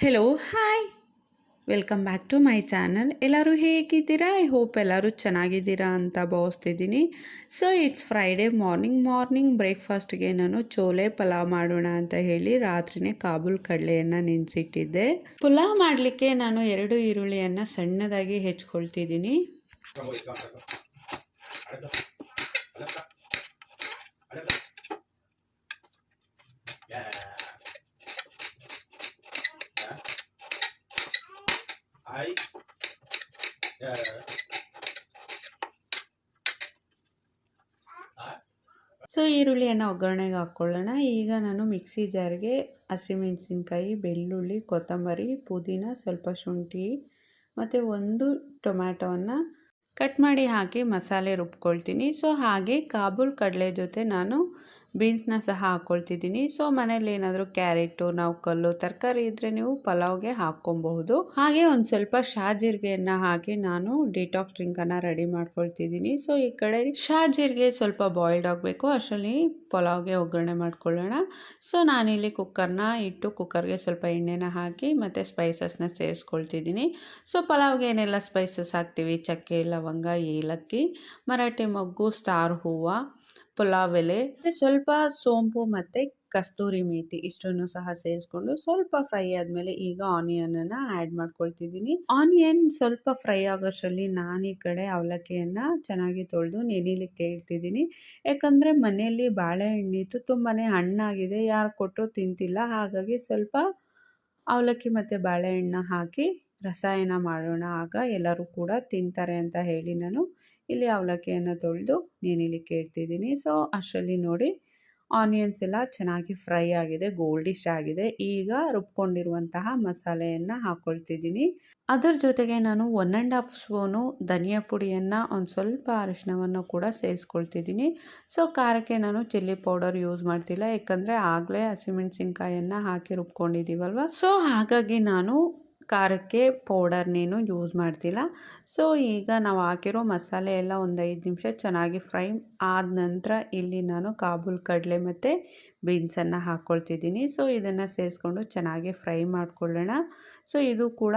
Hello hi welcome back to my channel ಎಲ್ಲರೂ ಹೇಗಿದ್ದೀರಾ? I hope ಎಲ್ಲರೂ ಚೆನ್ನಾಗಿದ್ದೀರಾ ಅಂತ ಭಾವಿಸ್ತಿದ್ದೀನಿ. So it's Friday morning morning ಬ್ರೇಕ್ಫಾಸ್ಟ್ಗೆ ನಾನು ಚೋಲೆ ಪಲಾವ್ ಮಾಡೋಣ ಅಂತ ಹೇಳಿ ರಾತ್ರಿನೇ ಕಾಬೂಲ್ ಕಡಲೆಯನ್ನು ನೆನೆಸಿಟ್ಟಿದ್ದೆ. ಪಲಾವ್ ಮಾಡಲಿಕ್ಕೆ ನಾನು ಎರಡು ಈರುಳ್ಳಿಯನ್ನು ಸಣ್ಣದಾಗಿ ಹೆಚ್ಕೊಳ್ತಿದ್ದೀನಿ. I ಸೊ ಈರುಳ್ಳಿಯನ್ನು ಒಗ್ಗರಣೆಗೆ ಹಾಕ್ಕೊಳ್ಳೋಣ ಈಗ ನಾನು ಮಿಕ್ಸಿ ಜಾರ್ಗೆ ಹಸಿಮೆಣಸಿನ್ಕಾಯಿ ಬೆಳ್ಳುಳ್ಳಿ, ಕೊತ್ತಂಬರಿ, ಪುದೀನ, ಸ್ವಲ್ಪ ಶುಂಠಿ ಮತ್ತು ಒಂದು ಟೊಮ್ಯಾಟೋವನ್ನು ಕಟ್ ಮಾಡಿ ಹಾಕಿ ಮಸಾಲೆ ರುಬ್ಕೊಳ್ತೀನಿ. ಸೊ ಹಾಗೆ ಕಾಬೂಲ್ ಕಡಲೆ ಜೊತೆ ನಾನು ಬೀನ್ಸ್ನ ಸಹ ಹಾಕ್ಕೊಳ್ತಿದ್ದೀನಿ ಸೊ ಮನೇಲಿ ಏನಾದರೂ ಕ್ಯಾರೆಟು, ನಾವು ಕಲ್ಲು, ತರಕಾರಿ ಇದ್ದರೆ ನೀವು ಪಲಾವ್ಗೆ ಹಾಕ್ಕೊಬಹುದು. ಹಾಗೆ ಒಂದು ಸ್ವಲ್ಪ ಶಾಜೀರಿಗೆಯನ್ನು ಹಾಕಿ ನಾನು ಡಿಟಾಕ್ಸ್ ಡ್ರಿಂಕನ್ನು ರೆಡಿ ಮಾಡ್ಕೊಳ್ತಿದ್ದೀನಿ. ಸೊ ಈ ಕಡೆ ಶಾಜೀರಿಗೆ ಸ್ವಲ್ಪ ಬಾಯ್ಲ್ಡ್ ಆಗಬೇಕು. ಅಷ್ಟರಲ್ಲಿ ಪಲಾವ್ಗೆ ಒಗ್ಗರಣೆ ಮಾಡ್ಕೊಳ್ಳೋಣ. ಸೊ ನಾನಿಲ್ಲಿ ಕುಕ್ಕರ್ನ ಇಟ್ಟು ಕುಕ್ಕರ್ಗೆ ಸ್ವಲ್ಪ ಎಣ್ಣೆನ ಹಾಕಿ ಮತ್ತು ಸ್ಪೈಸಸ್ನ ಸೇರಿಸ್ಕೊಳ್ತಿದ್ದೀನಿ. ಸೊ ಪಲಾವ್ಗೆ ಏನೆಲ್ಲ ಸ್ಪೈಸಸ್ ಹಾಕ್ತೀವಿ? ಚಕ್ಕೆ, ಲವಂಗ, ಏಲಕ್ಕಿ, ಮರಾಠಿ ಮೊಗ್ಗು, ಸ್ಟಾರ್ ಹೂವು. ಪಲಾವ್ ಎಲೆ ಮತ್ತು ಸ್ವಲ್ಪ ಸೋಂಪು ಮತ್ತು ಕಸ್ತೂರಿ ಮೇಥಿ ಇಷ್ಟನ್ನು ಸಹ ಸೇರಿಸ್ಕೊಂಡು ಸ್ವಲ್ಪ ಫ್ರೈ ಆದಮೇಲೆ ಈಗ ಆನಿಯನ್ ಅನ್ನ ಆ್ಯಡ್ ಮಾಡ್ಕೊಳ್ತಿದ್ದೀನಿ. ಆನಿಯನ್ ಸ್ವಲ್ಪ ಫ್ರೈ ಆಗೋಷ್ಟರಲ್ಲಿ ನಾನು ಈ ಕಡೆ ಅವಲಕ್ಕಿಯನ್ನು ಚೆನ್ನಾಗಿ ತೊಳೆದು ನೆನಿಲಿಕ್ಕೆ ಇಡ್ತಿದ್ದೀನಿ. ಯಾಕಂದರೆ ಮನೆಯಲ್ಲಿ ಬಾಳೆಹಣ್ಣಿತ್ತು ತುಂಬಾ ಹಣ್ಣಾಗಿದೆ, ಯಾರು ಕೊಟ್ಟರು ತಿಂತಿಲ್ಲ, ಹಾಗಾಗಿ ಸ್ವಲ್ಪ ಅವಲಕ್ಕಿ ಮತ್ತು ಬಾಳೆಹಣ್ಣು ಹಾಕಿ ರಸಾಯನ ಮಾಡೋಣ, ಆಗ ಎಲ್ಲರೂ ಕೂಡ ತಿಂತಾರೆ ಅಂತ ಹೇಳಿ ನಾನು ಇಲ್ಲಿ ಅವಲಕ್ಕಿಯನ್ನು ತೊಳೆದು ಇಲ್ಲಿ ಇಡ್ತಿದ್ದೀನಿ ಸೊ ಅಷ್ಟರಲ್ಲಿ ನೋಡಿ ಆನಿಯನ್ಸ್ ಎಲ್ಲ ಚೆನ್ನಾಗಿ ಫ್ರೈ ಆಗಿದೆ ಗೋಲ್ಡಿಶ್ ಆಗಿದೆ. ಈಗ ರುಬ್ಕೊಂಡಿರುವಂತಹ ಮಸಾಲೆಯನ್ನು ಹಾಕ್ಕೊಳ್ತಿದ್ದೀನಿ ಅದರ ಜೊತೆಗೆ ನಾನು ಒನ್ ಆ್ಯಂಡ್ ಹಾಫ್ ಸ್ಪೂನು ಧನಿಯಾ ಪುಡಿಯನ್ನು ಒಂದು ಸ್ವಲ್ಪ ಅರಿಶಿನವನ್ನು ಕೂಡ ಸೇರಿಸ್ಕೊಳ್ತಿದ್ದೀನಿ. ಸೊ ಖಾರಕ್ಕೆ ನಾನು ಚಿಲ್ಲಿ ಪೌಡರ್ ಯೂಸ್ ಮಾಡ್ತಿಲ್ಲ, ಯಾಕಂದರೆ ಆಗಲೇ ಹಸಿಮೆಣ್ಸಿನ್ಕಾಯನ್ನು ಹಾಕಿ ರುಬ್ಕೊಂಡಿದ್ದೀವಲ್ವ? ಸೊ ಹಾಗಾಗಿ ನಾನು ಖಾರಕ್ಕೆ ಪೌಡರ್ನೇನು ಯೂಸ್ ಮಾಡ್ತಿಲ್ಲ ಸೊ ಈಗ ನಾವು ಹಾಕಿರೋ ಮಸಾಲೆ ಎಲ್ಲ ಒಂದು ಐದು ನಿಮಿಷ ಚೆನ್ನಾಗಿ ಫ್ರೈ ಆದ ನಂತರ ಇಲ್ಲಿ ನಾನು ಕಾಬೂಲ್ ಕಡಲೆ ಮತ್ತು ಬೀನ್ಸನ್ನು ಹಾಕ್ಕೊಳ್ತಿದ್ದೀನಿ. ಸೊ, ಇದನ್ನು ಸೇರಿಸ್ಕೊಂಡು ಚೆನ್ನಾಗಿ ಫ್ರೈ ಮಾಡಿಕೊಳ್ಳೋಣ. ಸೊ, ಇದು ಕೂಡ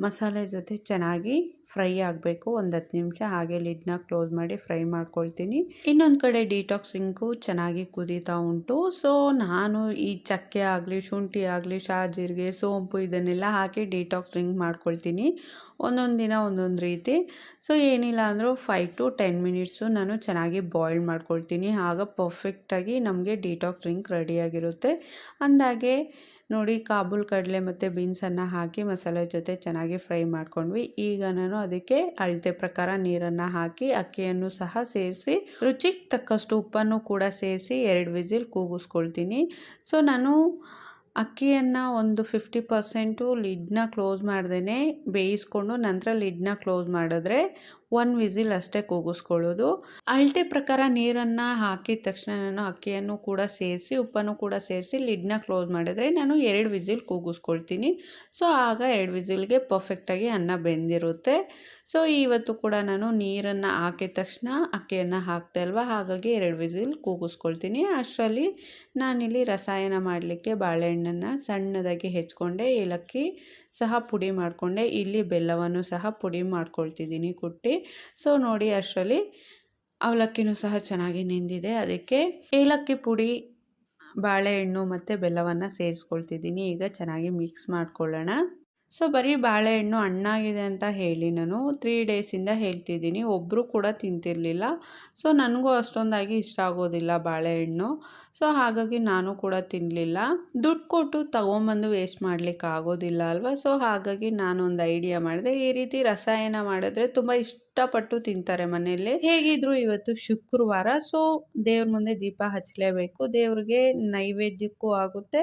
ಮಸಾಲೆ ಜೊತೆ ಚೆನ್ನಾಗಿ ಫ್ರೈ ಆಗಬೇಕು. ಒಂದು ಹತ್ತು ನಿಮಿಷ ಹಾಗೆ ಲಿಡ್ನ ಕ್ಲೋಸ್ ಮಾಡಿ ಫ್ರೈ ಮಾಡ್ಕೊಳ್ತೀನಿ. ಇನ್ನೊಂದು ಕಡೆ ಡಿಟಾಕ್ಸಿಂಗು ಚೆನ್ನಾಗಿ ಕುದೀತಾ ಉಂಟು. ಸೊ, ನಾನು ಈ ಚಕ್ಕೆ ಆಗಲಿ, ಶುಂಠಿ ಆಗಲಿ ಶಾಜೀರಿಗೆ ಸೋಂಪು ಇದನ್ನೆಲ್ಲ ಹಾಕಿ ಡಿಟಾಕ್ಸ್ ಡ್ರಿಂಕ್ ಮಾಡ್ಕೊಳ್ತೀನಿ. ಒಂದೊಂದು ದಿನ ಒಂದೊಂದು ರೀತಿ. ಸೊ ಏನಿಲ್ಲ ಅಂದರೂ ಫೈವ್ ಟು ಟೆನ್ ಮಿನಿಟ್ಸು ನಾನು ಚೆನ್ನಾಗಿ ಬಾಯ್ಲ್ ಮಾಡ್ಕೊಳ್ತೀನಿ. ಆಗ ಪರ್ಫೆಕ್ಟಾಗಿ ನಮಗೆ ಡಿಟಾಕ್ಸ್ ಡ್ರಿಂಕ್ ರೆಡಿಯಾಗಿರುತ್ತೆ ಅಂದಾಗೆ ನೋಡಿ ಕಾಬೂಲ್ ಕಡಲೆ ಮತ್ತು ಬೀನ್ಸನ್ನು ಹಾಕಿ ಮಸಾಲೆ ಜೊತೆ ಚೆನ್ನಾಗಿ ಫ್ರೈ ಮಾಡ್ಕೊಂಡ್ವಿ. ಈಗ ನಾನು ಅದಕ್ಕೆ ಅಳತೆ ಪ್ರಕಾರ ನೀರನ್ನು ಹಾಕಿ, ಅಕ್ಕಿಯನ್ನು ಸಹ ಸೇರಿಸಿ, ರುಚಿಗೆ ತಕ್ಕಷ್ಟು ಉಪ್ಪನ್ನು ಕೂಡ ಸೇರಿಸಿ ಎರಡು ವಿಸಿಲ್ ಕೂಗಿಸ್ಕೊಳ್ತೀನಿ. ಸೊ ನಾನು ಅಕ್ಕಿಯನ್ನು ಒಂದು ಫಿಫ್ಟಿ ಪರ್ಸೆಂಟು ಲಿಡ್ನ ಕ್ಲೋಸ್ ಮಾಡ್ದೇ ಬೇಯಿಸ್ಕೊಂಡು ನಂತರ ಲಿಡ್ನ ಕ್ಲೋಸ್ ಮಾಡಿದ್ರೆ ಒನ್ ವಿಸಿಲ್ ಅಷ್ಟೇ ಕೂಗಿಸ್ಕೊಳ್ಳೋದು. ಅಳತೆ ಪ್ರಕಾರ ನೀರನ್ನು ಹಾಕಿದ ತಕ್ಷಣ ನಾನು ಅಕ್ಕಿಯನ್ನು ಕೂಡ ಸೇರಿಸಿ, ಉಪ್ಪನ್ನು ಕೂಡ ಸೇರಿಸಿ ಲಿಡ್ನ ಕ್ಲೋಸ್ ಮಾಡಿದರೆ ನಾನು ಎರಡು ವಿಸಿಲ್ ಕೂಗಿಸ್ಕೊಳ್ತೀನಿ. ಸೊ, ಆಗ ಎರಡು ವಿಸಿಲ್ಗೆ ಪರ್ಫೆಕ್ಟಾಗಿ ಅನ್ನ ಬೆಂದಿರುತ್ತೆ. ಸೊ, ಇವತ್ತು ಕೂಡ ನಾನು ನೀರನ್ನು ಹಾಕಿದ ತಕ್ಷಣ ಅಕ್ಕಿಯನ್ನು ಹಾಕ್ತಾ ಅಲ್ವಾ? ಹಾಗಾಗಿ ಎರಡು ವಿಸಿಲ್ ಕೂಗಿಸ್ಕೊಳ್ತೀನಿ. ಅಷ್ಟರಲ್ಲಿ ನಾನಿಲ್ಲಿ ರಸಾಯನ ಮಾಡಲಿಕ್ಕೆ ಬಾಳೆಹಣ್ಣನ್ನು ಸಣ್ಣದಾಗಿ ಹೆಚ್ಕೊಂಡೆ ಏಲಕ್ಕಿ ಸಹ ಪುಡಿ ಮಾಡಿಕೊಂಡೆ. ಇಲ್ಲಿ ಬೆಲ್ಲವನ್ನು ಸಹ ಪುಡಿ ಮಾಡ್ಕೊಳ್ತಿದ್ದೀನಿ ಕುಟ್ಟಿ. ಸೊ ನೋಡಿ ಅಷ್ಟರಲ್ಲಿ ಅವಲಕ್ಕಿನೂ ಸಹ ಚೆನ್ನಾಗಿ ನೆಂದಿದೆ. ಅದಕ್ಕೆ ಏಲಕ್ಕಿ ಪುಡಿ, ಬಾಳೆಹಣ್ಣು ಮತ್ತು ಬೆಲ್ಲವನ್ನು ಸೇರಿಸ್ಕೊಳ್ತಿದ್ದೀನಿ. ಈಗ ಚೆನ್ನಾಗಿ ಮಿಕ್ಸ್ ಮಾಡ್ಕೊಳ್ಳೋಣ. ಸೊ, ಬರೀ ಬಾಳೆಹಣ್ಣು ಹಣ್ಣಾಗಿದೆ ಅಂತ ಹೇಳಿ ನಾನು ತ್ರೀ ಡೇಸಿಂದ ಹೇಳ್ತಿದ್ದೀನಿ. ಒಬ್ಬರು ಕೂಡ ತಿಂತಿರಲಿಲ್ಲ. ಸೊ, ನನಗೂ ಅಷ್ಟೊಂದಾಗಿ ಇಷ್ಟ ಆಗೋದಿಲ್ಲ ಬಾಳೆಹಣ್ಣು. ಸೊ, ಹಾಗಾಗಿ ನಾನು ಕೂಡ ತಿನ್ನಲಿಲ್ಲ ದುಡ್ಡು ಕೊಟ್ಟು ತೊಗೊಂಬಂದು ವೇಸ್ಟ್ ಮಾಡಲಿಕ್ಕೆ ಆಗೋದಿಲ್ಲ ಅಲ್ವಾ? ಸೊ, ಹಾಗಾಗಿ ನಾನೊಂದು ಐಡಿಯಾ ಮಾಡಿದೆ. ಈ ರೀತಿ ರಸಾಯನ ಮಾಡಿದ್ರೆ ತುಂಬ ಇಷ್ಟಪಟ್ಟು ತಿಂತಾರೆ ಮನೆಯಲ್ಲಿ. ಹೇಗಿದ್ರು ಇವತ್ತು ಶುಕ್ರವಾರ ಸೊ ದೇವ್ರ ಮುಂದೆ ದೀಪ ಹಚ್ಚಲೇಬೇಕು ದೇವ್ರಿಗೆ ನೈವೇದ್ಯಕ್ಕೂ ಆಗುತ್ತೆ.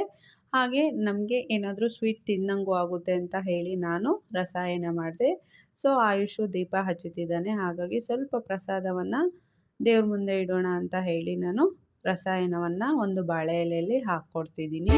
ಹಾಗೆ ನಮಗೆ ಏನಾದರೂ ಸ್ವೀಟ್ ತಿನ್ನಂಗೂ ಆಗುತ್ತೆ ಅಂತ ಹೇಳಿ ನಾನು ರಸಾಯನ ಮಾಡಿದೆ. ಸೊ ಆಯುಷು ದೀಪ ಹಚ್ಚುತ್ತಿದ್ದಾನೆ ಹಾಗಾಗಿ ಸ್ವಲ್ಪ ಪ್ರಸಾದವನ್ನು ದೇವ್ರ ಮುಂದೆ ಇಡೋಣ ಅಂತ ಹೇಳಿ ನಾನು ರಸಾಯನವನ್ನು ಒಂದು ಬಾಳೆ ಎಲೆಯಲ್ಲಿ ಹಾಕ್ಕೊಡ್ತಿದ್ದೀನಿ.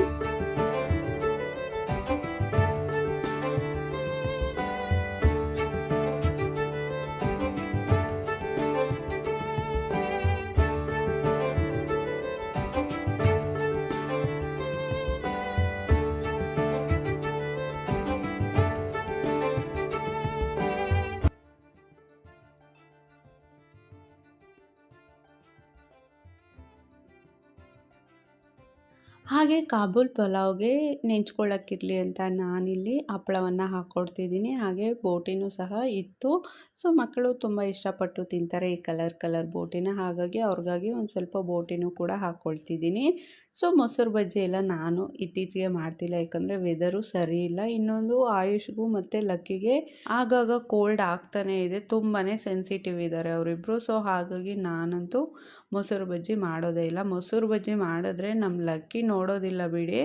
ಹಾಗೆ ಕಾಬೂಲ್ ಪಲಾವ್ಗೆ ನೆಂಚ್ಕೊಳ್ಳೋಕ್ಕಿರಲಿ ಅಂತ ನಾನಿಲ್ಲಿ ಹಪ್ಪಳವನ್ನು ಹಾಕ್ಕೊಡ್ತಿದ್ದೀನಿ ಹಾಗೆ ಬೋಟಿನೂ ಸಹ ಇತ್ತು. ಸೊ, ಮಕ್ಕಳು ತುಂಬ ಇಷ್ಟಪಟ್ಟು ತಿಂತಾರೆ ಈ ಕಲರ್ ಕಲರ್ ಬೋಟಿನ. ಹಾಗಾಗಿ ಅವ್ರಿಗಾಗಿ ಒಂದು ಸ್ವಲ್ಪ ಬೋಟಿನೂ ಕೂಡ ಹಾಕ್ಕೊಳ್ತಿದ್ದೀನಿ ಸೊ, ಮೊಸರು ಬಜ್ಜಿ ಎಲ್ಲ ನಾನು ಇತ್ತೀಚೆಗೆ ಮಾಡ್ತಿಲ್ಲ. ಯಾಕಂದರೆ ವೆದರು ಸರಿ ಇಲ್ಲ. ಇನ್ನೊಂದು ಆಯುಷ್ಗೂ ಮತ್ತು ಲಕ್ಕಿಗೆ ಆಗಾಗ ಕೋಲ್ಡ್ ಆಗ್ತಾನೇ ಇದೆ. ತುಂಬಾ ಸೆನ್ಸಿಟಿವ್ ಇದ್ದಾರೆ ಅವರಿಬ್ಬರು ಸೊ, ಹಾಗಾಗಿ ನಾನಂತೂ ಮೊಸರು ಬಜ್ಜಿ ಮಾಡೋದೇ ಇಲ್ಲ. ಮೊಸರು ಬಜ್ಜಿ ಮಾಡಿದ್ರೆ ನಮ್ಮ ಲಕ್ಕಿ ನೋಡೋದಿಲ್ಲ ಬಿಡಿ.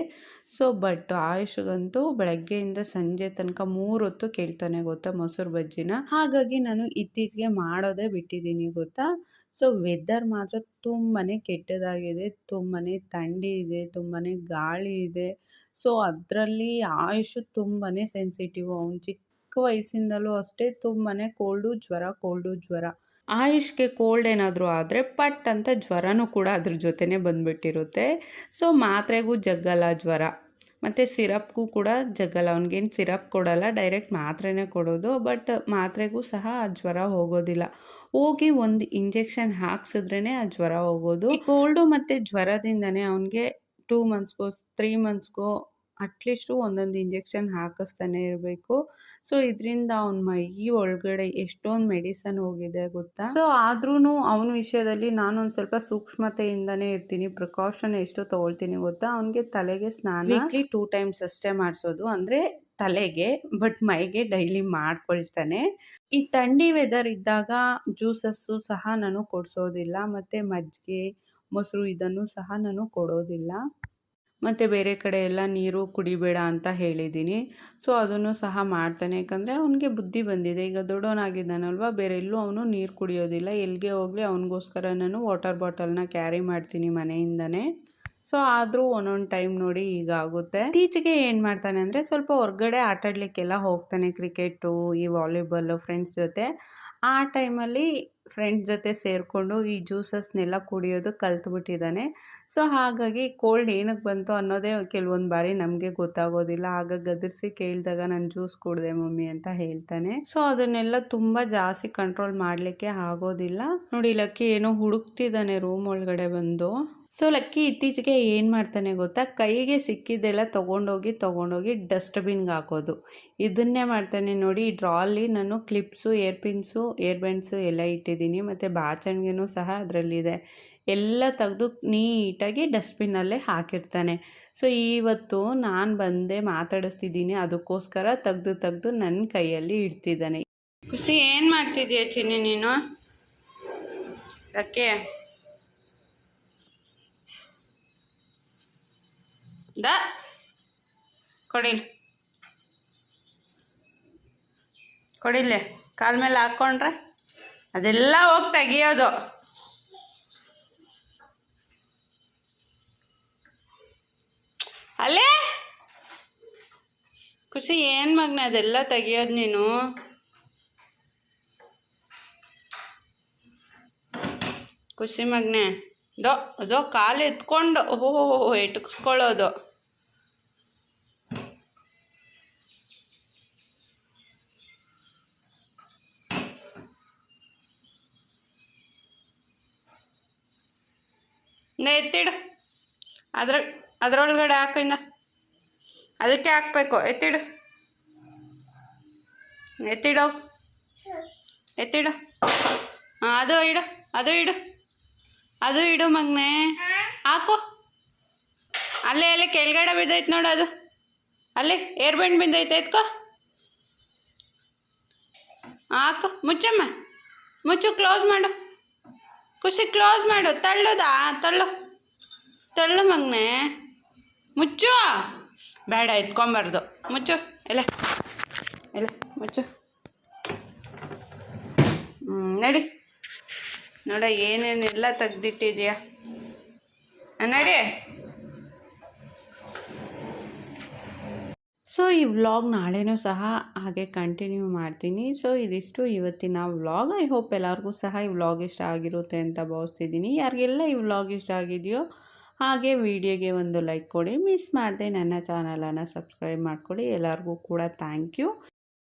ಸೊ ಬಟ್ ಆಯುಷ್ಗಂತೂ ಬೆಳಗ್ಗೆಯಿಂದ ಸಂಜೆ ತನಕ ಮೂರು ಹೊತ್ತು ಕೇಳ್ತಾನೆ ಗೊತ್ತಾ ಮೊಸರು ಬಜ್ಜಿನ. ಹಾಗಾಗಿ ನಾನು ಇತ್ತೀಚೆಗೆ ಮಾಡೋದೇ ಬಿಟ್ಟಿದ್ದೀನಿ ಗೊತ್ತಾ? ಸೊ ವೆದರ್ ಮಾತ್ರ ತುಂಬಾ ಕೆಟ್ಟದಾಗಿದೆ. ತುಂಬಾ ಥಂಡಿ ಇದೆ ತುಂಬಾ ಗಾಳಿ ಇದೆ. ಸೊ ಅದರಲ್ಲಿ ಆಯುಷ್ ತುಂಬಾ ಸೆನ್ಸಿಟಿವ್ ಅವ್ನು ಚಿಕ್ಕ ವಯಸ್ಸಿಂದಲೂ ಅಷ್ಟೇ ತುಂಬಾ ಕೋಲ್ಡು ಜ್ವರ ಕೋಲ್ಡು ಜ್ವರ. ಆಯುಷ್ಗೆ ಕೋಲ್ಡ್ ಏನಾದರೂ ಆದರೆ ಪಟ್ ಅಂತ ಜ್ವರನೂ ಕೂಡ ಅದ್ರ ಜೊತೆನೇ ಬಂದುಬಿಟ್ಟಿರುತ್ತೆ. ಸೊ ಮಾತ್ರೆಗೂ ಜಗ್ಗಲ್ಲ ಜ್ವರ. ಮತ್ತು ಸಿರಪ್ಗೂ ಕೂಡ ಜಗ್ಗಲ್ಲ. ಅವ್ನಿಗೇನು ಸಿರಪ್ ಕೊಡಲ್ಲ ಡೈರೆಕ್ಟ್ ಮಾತ್ರೆನೇ ಕೊಡೋದು. ಬಟ್ ಮಾತ್ರೆಗೂ ಸಹ ಆ ಜ್ವರ ಹೋಗೋದಿಲ್ಲ. ಹೋಗಿ ಒಂದು ಇಂಜೆಕ್ಷನ್ ಹಾಕ್ಸಿದ್ರೇ ಆ ಜ್ವರ ಹೋಗೋದು. ಕೋಲ್ಡು ಮತ್ತು ಜ್ವರದಿಂದನೇ ಅವನಿಗೆ ಟೂ ಮಂತ್ಸ್ಗೋ ತ್ರೀ ಮಂತ್ಸ್ಗೋ ಅಟ್ಲೀಸ್ಟು ಒಂದೊಂದು ಇಂಜೆಕ್ಷನ್ ಹಾಕಿಸ್ತಾನೆ ಇರಬೇಕು. ಸೊ ಇದರಿಂದ ಅವನ ಮೈ ಒಳಗಡೆ ಎಷ್ಟೊಂದು ಮೆಡಿಸನ್ ಹೋಗಿದೆ ಗೊತ್ತಾ? ಸೊ ಆದ್ರೂ ಅವನ ವಿಷಯದಲ್ಲಿ ನಾನೊಂದು ಸ್ವಲ್ಪ ಸೂಕ್ಷ್ಮತೆಯಿಂದನೇ ಇರ್ತೀನಿ. ಪ್ರಿಕಾಷನ್ ಎಷ್ಟು ತಗೊಳ್ತೀನಿ ಗೊತ್ತಾ? ಅವನಿಗೆ ತಲೆಗೆ ಸ್ನಾನ ವೀಕ್ಲಿ ಟೂ ಟೈಮ್ಸ್ ಅಷ್ಟೇ ಮಾಡಿಸೋದು. ಅಂದರೆ ತಲೆಗೆ ಬಟ್ ಮೈಗೆ ಡೈಲಿ ಮಾಡ್ಕೊಳ್ತಾನೆ. ಈ ಥಂಡಿ ವೆದರ್ ಇದ್ದಾಗ ಜ್ಯೂಸಸ್ಸು ಸಹ ನಾನು ಕೊಡಿಸೋದಿಲ್ಲ. ಮತ್ತು ಮಜ್ಜಿಗೆ ಮೊಸರು ಇದನ್ನು ಸಹ ನಾನು ಕೊಡೋದಿಲ್ಲ. ಮತ್ತು ಬೇರೆ ಕಡೆ ಎಲ್ಲ ನೀರು ಕುಡಿಬೇಡ ಅಂತ ಹೇಳಿದ್ದೀನಿ. ಸೊ ಅದನ್ನು ಸಹ ಮಾಡ್ತಾನೆ. ಯಾಕಂದರೆ ಅವನಿಗೆ ಬುದ್ಧಿ ಬಂದಿದೆ. ಈಗ ದೊಡ್ಡವನಾಗಿದ್ದಾನಲ್ವ, ಬೇರೆ ಎಲ್ಲೂ ಅವನು ನೀರು ಕುಡಿಯೋದಿಲ್ಲ. ಎಲ್ಲಿಗೆ ಹೋಗಲಿ, ಅವನಿಗೋಸ್ಕರ ನಾನು ವಾಟರ್ ಬಾಟಲ್ನ ಕ್ಯಾರಿ ಮಾಡ್ತೀನಿ ಮನೆಯಿಂದನೇ. ಸೊ ಆದರೂ ಒಂದೊಂದು ಟೈಮ್ ನೋಡಿ ಈಗ ಆಗುತ್ತೆ. ಇತ್ತೀಚೆಗೆ ಏನು ಮಾಡ್ತಾನೆ ಅಂದರೆ ಸ್ವಲ್ಪ ಹೊರಗಡೆ ಆಟಾಡಲಿಕ್ಕೆಲ್ಲ ಹೋಗ್ತಾನೆ ಕ್ರಿಕೆಟು ಈ ವಾಲಿಬಾಲು ಫ್ರೆಂಡ್ಸ್ ಜೊತೆ. ಆ ಟೈಮಲ್ಲಿ ಫ್ರೆಂಡ್ಸ್ ಜೊತೆ ಸೇರಿಕೊಂಡು ಈ ಜ್ಯೂಸಸ್ನೆಲ್ಲ ಕುಡಿಯೋದು ಕಲ್ತ್ಬಿಟ್ಟಿದ್ದಾನೆ. ಸೊ, ಹಾಗಾಗಿ ಕೋಲ್ಡ್ ಏನಕ್ಕೆ ಬಂತು ಅನ್ನೋದೇ ಕೆಲವೊಂದು ಬಾರಿ ನಮಗೆ ಗೊತ್ತಾಗೋದಿಲ್ಲ. ಆಗ ಗದರಿಸಿ ಕೇಳಿದಾಗ ನಾನು ಜ್ಯೂಸ್ ಕುಡಿದೆ ಮಮ್ಮಿ ಅಂತ ಹೇಳ್ತಾನೆ. ಸೊ, ಅದನ್ನೆಲ್ಲ ತುಂಬ ಜಾಸ್ತಿ ಕಂಟ್ರೋಲ್ ಮಾಡಲಿಕ್ಕೆ ಆಗೋದಿಲ್ಲ. ನೋಡಿ, ಲಕ್ಕಿ ಏನೋ ಹುಡುಕ್ತಿದ್ದಾನೆ ರೂಮ್ ಒಳಗಡೆ ಬಂದು. ಸೊ ಲಕ್ಕಿ ಇತ್ತೀಚೆಗೆ ಏನು ಮಾಡ್ತಾನೆ ಗೊತ್ತಾ? ಕೈಗೆ ಸಿಕ್ಕಿದ್ದೆಲ್ಲ ತೊಗೊಂಡೋಗಿ ತೊಗೊಂಡೋಗಿ ಡಸ್ಟ್ಬಿನ್ಗೆ ಹಾಕೋದು. ಇದನ್ನೇ ಮಾಡ್ತಾನೆ ನೋಡಿ ಡ್ರಾಲಿ ನಾನು clips hair pins hair bands ಎಲ್ಲ ಇಟ್ಟಿದ್ದೀನಿ. ಮತ್ತು ಬಾಚಣಿಗೆನೂ ಸಹ ಅದರಲ್ಲಿದೆ. ಎಲ್ಲ ತೆಗೆದು ನೀಟಾಗಿ ಡಸ್ಟ್ಬಿನ್ನಲ್ಲೇ ಹಾಕಿರ್ತಾನೆ. ಸೊ ಇವತ್ತು ನಾನು ಬಂದೆ ಮಾತಾಡಿಸ್ತಿದ್ದೀನಿ. ಅದಕ್ಕೋಸ್ಕರ ತೆಗ್ದು ತೆಗೆದು ನನ್ನ ಕೈಯಲ್ಲಿ ಇಡ್ತಿದ್ದಾನೆ. ಖುಷಿ, ಏನು ಮಾಡ್ತಿದ್ದೀಯ ಚಿನ್ನಿ ನೀನು? ಯಾಕೆ ದ ಕೊಡಿಲ್. ಕೊಡಿಲ್ಲೆ. ಕಾಲ ಮೇಲೆ ಹಾಕ್ಕೊಂಡ್ರೆ ಅದೆಲ್ಲ ಹೋಗಿ ತೆಗಿಯೋದು ಅಲ್ಲೇ? ಖುಷಿ, ಏನು ಮಗ್ನ ಅದೆಲ್ಲ ತೆಗಿಯೋದು ನೀನು? ಖುಷಿ ಮಗ್ನೆ. ದೋ ಅದೋ ಕಾಲು ಎತ್ಕೊಂಡು ಓಹೋ ಎಟ್ಕಿಸ್ಕೊಳ್ಳೋದು. ಎತ್ತಿಡು. ಅದ್ರ, ಅದರೊಳಗಡೆ ಹಾಕು ಅದಕ್ಕೆ ಹಾಕಬೇಕು. ಎತ್ತಿಡು. ಎತ್ತಿಡು. ಎತ್ತಿಡು. ಹಾಂ, ಅದು ಇಡು. ಅದು ಇಡು. ಅದು ಇಡು ಮಗ್ನೆ. ಹಾಕು. ಅಲ್ಲೇ ಅಲ್ಲೇ ಕೆಳಗಡೆ ಬಿದ್ದೈತೆ ನೋಡು ಅದು. ಅಲ್ಲಿ, ಏರ್ ಬೆಂಡ್ ಬಿದ್ದೈತೆ, ಎತ್ಕೋ. ಹಾಕು. ಮುಚ್ಚಮ್ಮ. ಮುಚ್ಚು, ಕ್ಲೋಸ್ ಮಾಡು. ಖುಷಿ ಕ್ಲೋಸ್ ಮಾಡು. ತಳ್ಳುದಾ? ತಳ್ಳು. ತಳ್ಳು ಮಗ್ನೆ. ಮುಚ್ಚು. ಬೇಡ, ಎತ್ಕೊಂಬಾರ್ದು. ಮುಚ್ಚು. ಎಲ್ಲ ಎಲ್ಲ ಮುಚ್ಚು. ಹ್ಞೂ ನಡಿ. ನೋಡ, ಏನೇನೆಲ್ಲ ತೆಗ್ದಿಟ್ಟಿದ್ಯಾ? ನಡಿ. ಸೊ ಈ ವ್ಲಾಗ್ ನಾಳೆನೂ ಸಹ ಹಾಗೆ ಕಂಟಿನ್ಯೂ ಮಾಡ್ತೀನಿ. ಸೊ ಇದಿಷ್ಟು ಇವತ್ತಿನ ವ್ಲಾಗ್ ಐ ಹೋಪ್ ಎಲ್ಲರಿಗೂ ಸಹ ಈ ವ್ಲಾಗ್ ಇಷ್ಟ ಆಗಿರುತ್ತೆ ಅಂತ ಭಾವಿಸ್ತಿದ್ದೀನಿ. ಯಾರಿಗೆಲ್ಲ ಈ ವ್ಲಾಗ್ ಇಷ್ಟ ಆಗಿದೆಯೋ ಹಾಗೆ ವಿಡಿಯೋಗೆ ಒಂದು ಲೈಕ್ ಕೊಡಿ. ಮಿಸ್ ಮಾಡದೆ ನನ್ನ ಚಾನಲನ್ನು ಸಬ್ಸ್ಕ್ರೈಬ್ ಮಾಡಿಕೊಡಿ. ಎಲ್ಲರಿಗೂ ಕೂಡ ಥ್ಯಾಂಕ್ ಯು